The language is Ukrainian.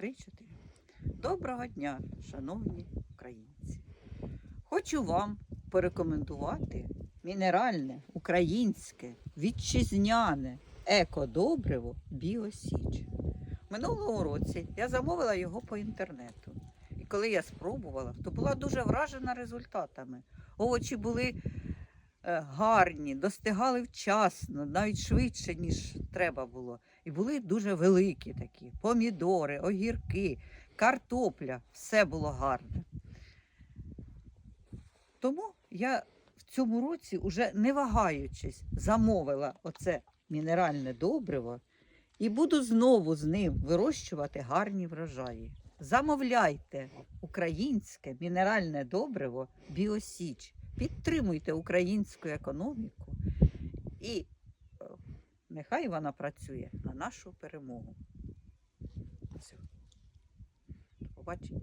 Три-чотири. Доброго дня, шановні українці. Хочу вам порекомендувати мінеральне, українське, вітчизняне екодобриво Біосіч. Минулого році я замовила його по інтернету. І коли я спробувала, то була дуже вражена результатами. Овочі були гарні, достигали вчасно, навіть швидше, ніж треба було. І були дуже великі такі: помідори, огірки, картопля, все було гарне. Тому я в цьому році, уже не вагаючись, замовила оце мінеральне добриво і буду знову з ним вирощувати гарні врожаї. Замовляйте українське мінеральне добриво Біосіч. Підтримуйте українську економіку і е, нехай вона працює на нашу перемогу. Все. До побачення.